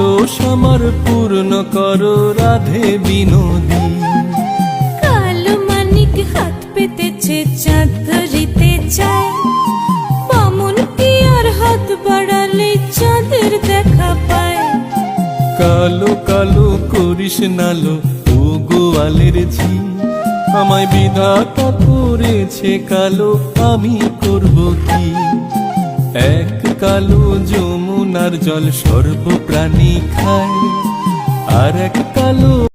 কলস আমার পূর্ণ করো রাধে বিনোদী। কালো মানিক হাত পেতেছে চাঁদ ধরিতে চায়। বামন আর হাত বাড়ালে চাঁদের দেখা পায়। কালো কালো করিস নালো ও গোয়ালের ঝি। আমায় বিধাতা করেছে কালো আমি করব কি? এক কালো যমুনার জল সর্বপ্রাণী খায়। আর এক কালো